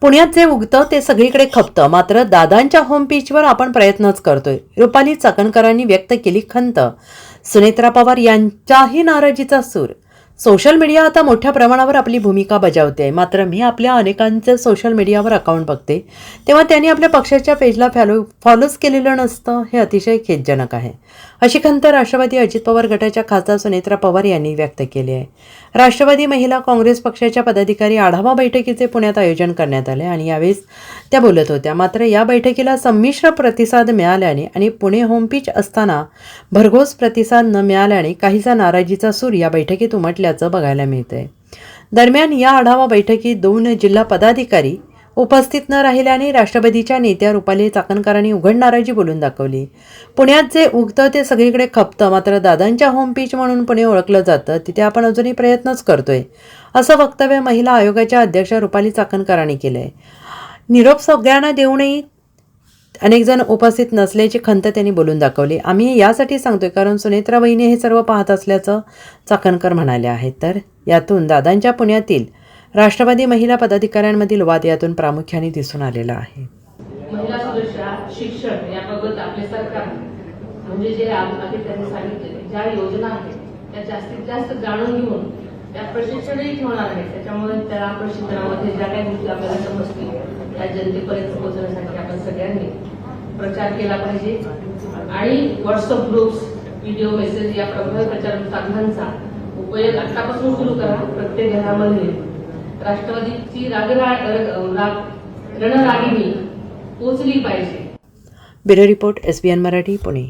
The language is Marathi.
पुण्यात जे उगतं ते सगळीकडे खपतं. मात्र दादांच्या होम पिचवर आपण प्रयत्नच करतोय. रुपाली चाकणकरांनी व्यक्त केली खंत. सुनेत्रा पवार यांच्याही नाराजीचा सूर. सोशल मीडिया आता मोठ्या प्रमाणावर आपली भूमिका बजावते. आहे मात्र मी आपल्या अनेकांचं सोशल मीडियावर अकाउंट बघते. तेव्हा त्यांनी आपल्या पक्षाच्या पेजला फॉलो फॉलोच केलेलं नसतं हे अतिशय खेदजनक आहे. अशी खंत राष्ट्रवादी अजित पवार गटाच्या खासदार सुनेत्रा पवार यांनी व्यक्त केली आहे. राष्ट्रवादी महिला काँग्रेस पक्षाच्या पदाधिकारी आढावा बैठकीचे पुण्यात आयोजन करण्यात आले आणि यावेळेस त्या बोलत होत्या. मात्र या बैठकीला संमिश्र प्रतिसाद मिळाल्याने आणि पुणे होमपिच असताना भरघोस प्रतिसाद न मिळाल्याने काहीसा नाराजीचा सूर या बैठकीत उमटल्या असल्याचं बघायला मिळतंय. दरम्यान या आढावा बैठकीत दोन जिल्हा पदाधिकारी उपस्थित न राहिल्याने राष्ट्रवादीच्या नेत्या रुपाली चाकणकरांनी उघड नाराजी बोलून दाखवली. पुण्यात जे उगतं ते सगळीकडे खपतं मात्र दादांच्या होम पीच म्हणून पुणे ओळखलं जातं तिथे आपण अजूनही प्रयत्नच करतोय असं वक्तव्य महिला आयोगाच्या अध्यक्ष रुपाली चाकणकरांनी केलं आहे निरोप सगळ्यांना देऊनही अनेक जण उपस्थित नसल्याची खंत त्यांनी बोलून दाखवली. आम्ही यासाठी सांगतोय कारण सुनेत्रा वहिनी हे सर्व पाहत असल्याचं चाकणकर म्हणाले आहेत. तर यातून दादांच्या पुण्यातील राष्ट्रवादी महिला पदाधिकाऱ्यांमधील वाद यातून प्रामुख्याने दिसून आलेला आहे. महिला सुरक्षा शिक्षण याबाबत आपले सरकार म्हणजे जे आधी त्यांनी सांगितले ज्या योजना आहेत त्या जास्तीत जास्त जाणून घेऊन त्या प्रशिक्षणही ठेवणार आहेत. त्याच्यामुळे त्या प्रशिक्षणामध्ये ज्या काही गोष्टी आपल्याला समजतील त्या जनतेपर्यंत पोहोचण्यासाठी आपण सगळ्यांनी प्रचार केला पाहिजे. आणि व्हॉट्सअप ग्रुप्स व्हिडिओ मेसेज या प्रभावी प्रचार साधनांचा उपयोग आतापासून सुरू करा प्रत्येक घरामध्ये. राष्ट्रवादीची रणरागिणी पोचली पाहिजे. Bureau report S B N Marathi Pune.